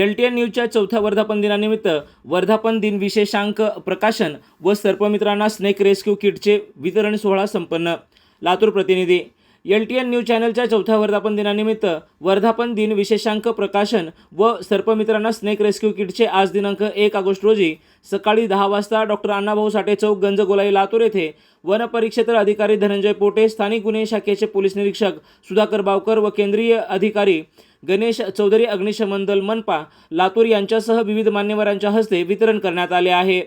L T N न्यूजच्या चौथ्या वर्धापन दिनानिमित्त वर्धापन दिन विशेषांक प्रकाशन व सर्पमित्रांना स्नेक रेस्क्यू किटचे वितरण सोहळा संपन्न. लातूर प्रतिनिधी एल टी एन न्यूज चॅनलच्या चौथ्या वर्धापन दिनानिमित्त वर्धापन दिन विशेषांक प्रकाशन व सर्पमित्रांना स्नेक रेस्क्यू किटचे आज दिनांक एक ऑगस्ट रोजी सकाळी दहा वाजता डॉक्टर अण्णाभाऊ साठे चौक गंजगोलाई लातूर येथे वनपरिक्षेत्र अधिकारी धनंजय पोटे स्थानिक गुन्हे शाखेचे पोलीस निरीक्षक सुधाकर बावकर व केंद्रीय अधिकारी गणेश चौधरी अग्निशमन दल मनपा लातूर यांच्यासह विविध मान्यवरांच्या हस्ते वितरण करण्यात आले आहे.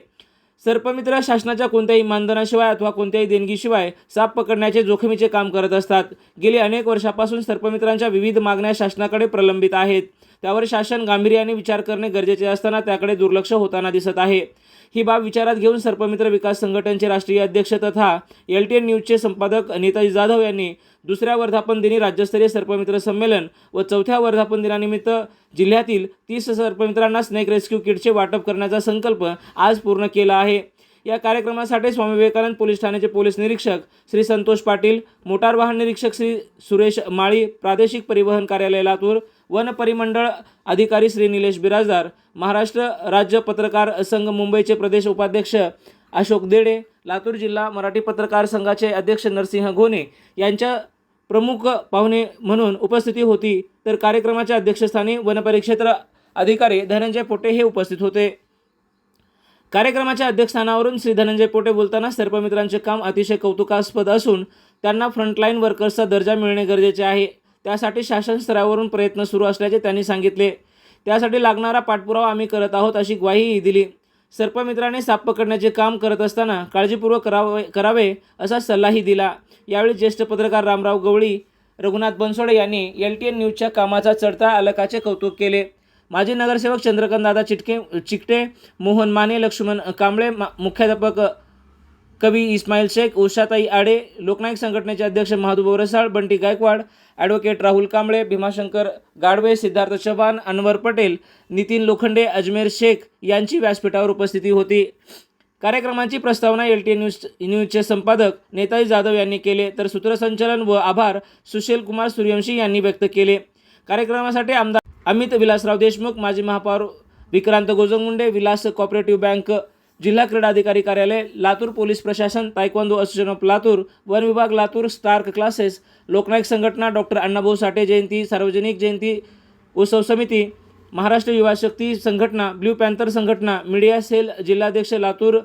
सर्पमित्र शासनाच्या कोणत्याही मानधनाशिवाय अथवा कोणत्याही देणगीशिवाय साप पकडण्याचे जोखमीचे काम करत असतात. गेली अनेक वर्षापासून सर्पमित्रांच्या विविध मागण्या शासनाकडे प्रलंबित आहेत. त्यावर शासन गांभीर्याने विचार करणे गरजेचे असताना त्याकडे दुर्लक्ष होताना दिसत आहे. ही बाब विचारात घेऊन सर्पमित्र विकास संघटनेचे राष्ट्रीय अध्यक्ष तथा एल टी एन न्यूजचे संपादक नेताजी जाधव यांनी दुसऱ्या वर्धापन दिनी राज्यस्तरीय सर्पमित्र संमेलन व चौथ्या वर्धापन दिनानिमित्त जिल्ह्यातील तीस सर्पमित्रांना स्नेक रेस्क्यू किटचे वाटप करण्याचा संकल्प आज पूर्ण केला आहे. या कार्यक्रमासाठी स्वामी विवेकानंद पोलीस ठाण्याचे पोलीस निरीक्षक श्री संतोष पाटील मोटार वाहन निरीक्षक श्री सुरेश माळी प्रादेशिक परिवहन कार्यालय लातूर वन परिमंडळ अधिकारी श्री निलेश बिराजदार महाराष्ट्र राज्य पत्रकार संघ मुंबईचे प्रदेश उपाध्यक्ष अशोक देडे लातूर जिल्हा मराठी पत्रकार संघाचे अध्यक्ष नरसिंह गोने यांच्या प्रमुख पाहुणे म्हणून उपस्थिती होती. तर कार्यक्रमाच्या अध्यक्षस्थानी वनपरिक्षेत्र अधिकारी धनंजय पोटे हे उपस्थित होते. कार्यक्रमाच्या अध्यक्षस्थानावरून श्री धनंजय पोटे बोलताना सर्पमित्रांचे काम अतिशय कौतुकास्पद असून त्यांना फ्रंटलाईन वर्कर्सचा दर्जा मिळणे गरजेचे आहे. त्यासाठी शासन स्तरावरून प्रयत्न सुरू असल्याचे त्यांनी सांगितले. त्यासाठी लागणारा पाठपुरावा आम्ही करत आहोत अशी ग्वाहीही दिली. सर्पमित्राने साप पकडण्याचे काम करत असताना काळजीपूर्वक करावे करावे असा सल्लाही दिला. यावेळी ज्येष्ठ पत्रकार रामराव गवळी रघुनाथ बनसोडे यांनी एल टी एन न्यूजच्या कामाचा चढता अलकाचे कौतुक केले. माजी नगरसेवक चंद्रकांतदादा चिटके चिकटे मोहन माने लक्ष्मण कांबळे मा- मुख्याध्यापक कवी इस्माईल शेख उषाताई आडे लोकनायक संघटनेचे अध्यक्ष महादूभाऊ रसाळ बंटी गायकवाड ॲडव्होकेट राहुल कांबळे भीमाशंकर गाडवे सिद्धार्थ चव्हाण अनवर पटेल नितीन लोखंडे अजमेर शेख यांची व्यासपीठावर उपस्थिती होती. कार्यक्रमाची प्रस्तावना एल टी न्यूज न्यूजचे संपादक नेताजी जाधव यांनी केले तर सूत्रसंचालन व आभार सुशील कुमार सूर्यवंशी यांनी व्यक्त केले. कार्यक्रमासाठी आमदार अमित विलासराव देशमुख माजी महापौर विक्रांत गोजंगुंडे विलास कॉपरेटिव्ह बँक जिल्हा क्रीडा अधिकारी कार्यालय लातूर पोलीस प्रशासन तायक्वांदो असोसिएशन ऑफ लातूर वन विभाग लातूर स्टार्क क्लासेस लोकनायक संघटना डॉक्टर अण्णाभाऊ साठे जयंती सार्वजनिक जयंती उत्सव समिती महाराष्ट्र युवा शक्ती संघटना ब्ल्यू पॅन्थर संघटना मीडिया सेल जिल्हाध्यक्ष लातूर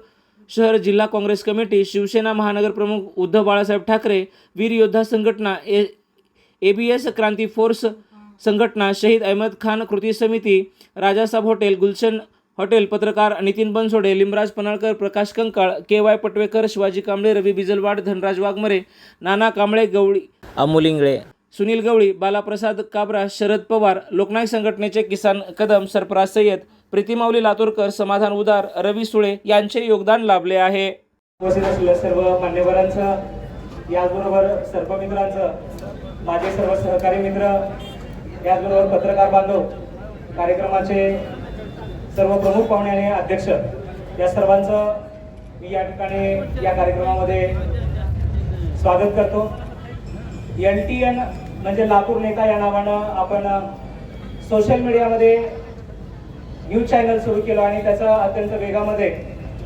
शहर जिल्हा काँग्रेस कमिटी शिवसेना महानगर प्रमुख उद्धव बाळासाहेब ठाकरे वीर योद्धा संघटना ए A B S Kranti force संघटना शहीद अहमद खान कृती समिती राजासाहेब हॉटेल गुलशन हॉटेल पत्रकार नितीन बनसोडे लिमराज पनळकर प्रकाश कंकाळ के वाय पटवेकर शिवाजी कांबळे रवी बिजलवाड धनराज वाघमरे नाना कांबळे गवळी अमोल इंगळे. सुनील गवळी बालाप्रसाद काबरा शरद पवार लोकनायक संघटनेचे किसान कदम सरफराज सय्यद प्रीतीमावली लातूरकर समाधान उदार रवी सुळे यांचे योगदान लाभले आहे. उपस्थित असलेल्या सर्व मान्यवरांचं याचबरोबर सर्पमित्रांचं माझे सर्व सहकारी मित्र याचबरोबर पत्रकार बांधव कार्यक्रमाचे सर्व प्रमुख पाहुणे आणि अध्यक्ष या सर्वांचं मी या ठिकाणी या कार्यक्रमामध्ये स्वागत करतो. एन टी एन म्हणजे लातूर नेता या नावानं आपण सोशल मीडियामध्ये न्यूज चॅनल सुरू केलं आणि त्याचा अत्यंत वेगामध्ये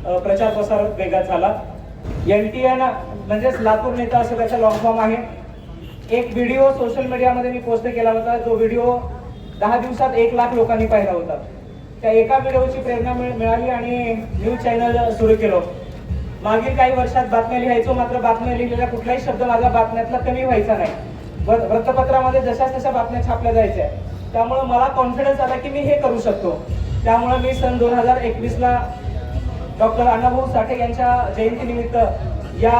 प्रचार प्रसार वेगात झाला. एन टी एन म्हणजेच लातूर नेता असं त्याचा लॉंग फॉर्म आहे. एक व्हिडिओ सोशल मीडियामध्ये मी पोस्ट केला होता जो व्हिडिओ दहा दिवसात एक लाख लोकांनी पाहिला होता. त्या एका व्हिडिओची प्रेरणा मिळाली आणि न्यूज चॅनल सुरू केलं. मागील काही वर्षात बातम्या लिहायचो मात्र बातम्या लिहिलेला कुठलाही शब्द माझा बातम्यातला कमी व्हायचा नाही. व- वृत्तपत्रामध्ये जशाच तशा बातम्या छापल्या जायच्या. त्यामुळं मला कॉन्फिडन्स आला की मी हे करू शकतो. त्यामुळं मी सन दोन हजार एकवीसला डॉक्टर अण्णाभाऊ साठे यांच्या जयंतीनिमित्त या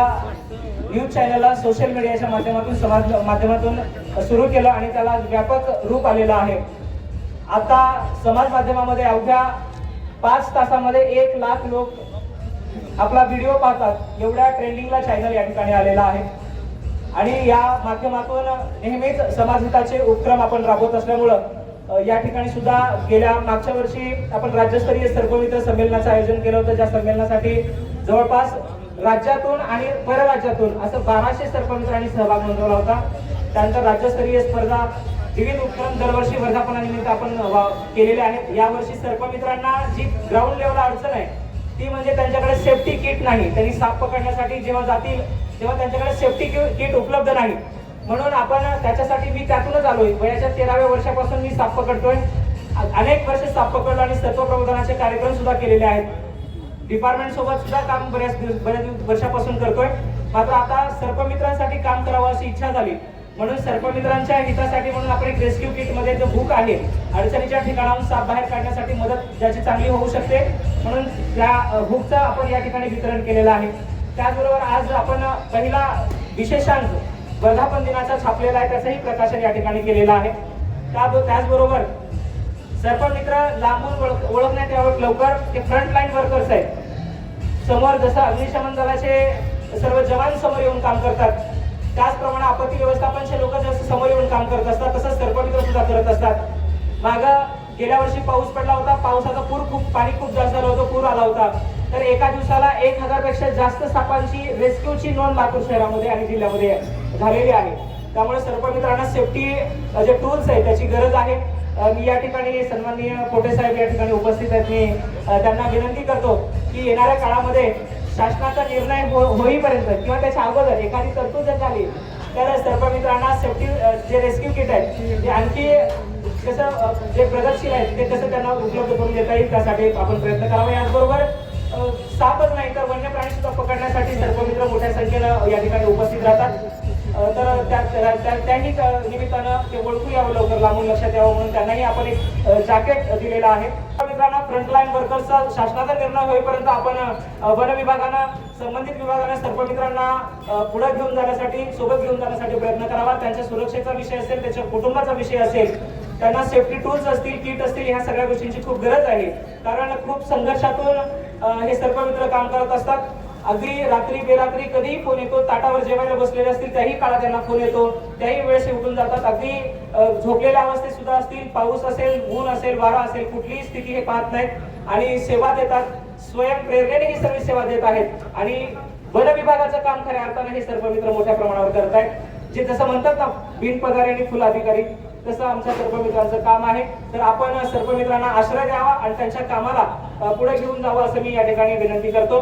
न्यूज चॅनलला सोशल मीडियाच्या माध्यमातून समाज माध्यमातून सुरू केलं आणि त्याला व्यापक रूप आलेलं आहे. आता समाज माध्यमामध्ये अवघ्या पाच तासामध्ये एक लाख लोक आपला व्हिडिओ पाहतात. एवढ्या ट्रेंडिंगला चॅनल या ठिकाणी आलेला आहे. आणि या माध्यमातून नेहमीच समाजहिताचे उपक्रम आपण राबवत असल्यामुळं या ठिकाणी सुद्धा गेल्या मागच्या वर्षी आपण राज्यस्तरीय सर्वमित्र संमेलनाचं आयोजन केलं होतं. ज्या संमेलनासाठी जवळपास राज्यातून आणि परराज्यातून असं बाराशे सर्पमित्रांनी सहभाग नोंदवला होता. त्यानंतर राज्यस्तरीय स्पर्धा विविध उपक्रम दरवर्षी वर्धापनानिमित्त आपण केलेले आहेत. यावर्षी सर्पमित्रांना जी ग्राउंड लेवल अडचण आहे ती म्हणजे त्यांच्याकडे सेफ्टी किट नाही. त्यांनी साप पकडण्यासाठी जेव्हा जातील तेव्हा त्यांच्याकडे सेफ्टी किट उपलब्ध नाही. म्हणून आपण त्याच्यासाठी मी त्यातूनच आलोय. वयाच्या तेराव्या वर्षापासून मी साप पकडतोय. अनेक वर्ष साप पकडलो आणि सर्प प्रबोधनाचे कार्यक्रम सुद्धा केलेले आहेत. डिपार्टमेंट सोबत सुद्धा काम बऱ्याच दिवस बऱ्याच दिवस- वर्षापासून करतोय. मात्र आता सर्पमित्रांसाठी काम करावं अशी इच्छा झाली. म्हणून सर्पमित्रांच्या हितासाठी म्हणून आपण एक रेस्क्यू किटमध्ये जो बुक आहे अडचणीच्या ठिकाणाहून साप बाहेर काढण्यासाठी मदत ज्याची चांगली होऊ शकते. म्हणून त्या बुकचं आपण या ठिकाणी वितरण केलेलं आहे. त्याचबरोबर आज आपण पहिला विशेषांक वर्धापन दिनाचा छापलेला आहे त्याचंही प्रकाशन या ठिकाणी केलेलं आहे. त्या- त्याचबरोबर सर्पमित्र लांबून ओळख ओळखण्यात यावं. लवकर ते फ्रंटलाईन वर्कर्स आहेत. समोर जसं अग्निशमन दलाचे सर्व जवान समोर येऊन काम करतात त्याचप्रमाणे आपत्ती व्यवस्थापनचे लोक जसं समोर येऊन काम करत असतात तसंच सर्पमित्र सुद्धा करत असतात. माग गेल्या वर्षी पाऊस पडला होता. पावसाचा पूर खूप पाणी खूप जास्त झालं होतं पूर आला होता. तर एका दिवसाला एक हजारपेक्षा जास्त सापांची रेस्क्यूची नोंद लातूर शहरामध्ये आणि जिल्ह्यामध्ये झालेली आहे. त्यामुळे सर्पमित्रांना सेफ्टी जे टूल्स आहेत त्याची गरज आहे. मी या ठिकाणी सन्माननीय पोटे साहेब या ठिकाणी उपस्थित आहेत. मी त्यांना विनंती करतो की येणाऱ्या काळामध्ये शासनाचा निर्णय हो होईपर्यंत किंवा त्याच्या अगोदर एखादी तरतूद जर झाली तर सर्पमित्रांना सेफ्टी जे रेस्क्यू किट आहे ते आणखी कसं जे प्रगतशील आहेत ते कसं त्यांना उपलब्ध करून देता येईल त्यासाठी आपण प्रयत्न करावा. याचबरोबर सापच नाही तर वन्य प्राणी सुद्धा पकडण्यासाठी सर्पमित्र मोठ्या संख्येनं या ठिकाणी उपस्थित राहतात. तर त्या त्या- त्या- त्याही निमित्तानं ते ओळखू यावं लवकर लांबून लक्षात यावं म्हणून त्यांनाही आपण एक जॅकेट दिलेलं आहे. मित्रांनो फ्रंटलाईन वर्कर्सचा शासनाचा निर्णय होईपर्यंत आपण वन विभागानं संबंधित विभागाने सर्पमित्रांना अ, पुढे घेऊन जाण्यासाठी सोबत घेऊन जाण्यासाठी प्रयत्न करावा. त्यांच्या सुरक्षेचा विषय असेल त्याच्या कुटुंबाचा विषय असेल त्यांना सेफ्टी टूल्स असतील किट असतील ह्या सगळ्या गोष्टींची खूप गरज आहे. कारण खूप संघर्षातून हे सर्पमित्र काम करत असतात. अगदी रात्री बेरात्री कधीही फोन येतो ताटावर जेवायला बसलेले असतील त्याही काळात त्यांना फोन येतो. त्याही वेळेस उठून जातात. अगदी झोपलेल्या अवस्थेत सुद्धा असतील पाऊस असेल ऊन असेल वारा असेल कुठलीही स्थिती हे पाहत नाहीत आणि सेवा देतात. स्वयं प्रेरणेने ही सर्व सेवा देत आहेत. आणि वन विभागाचं काम खऱ्या अर्थाने हे सर्पमित्र मोठ्या प्रमाणावर करत आहेत. जे जसं म्हणतात ना बिनपगारी आणि फुल अधिकारी तसं आमच्या सर्पमित्रांचं काम आहे. तर आपण सर्पमित्रांना आश्रय द्यावा आणि त्यांच्या कामाला पुढे घेऊन जावं असं मी या ठिकाणी विनंती करतो.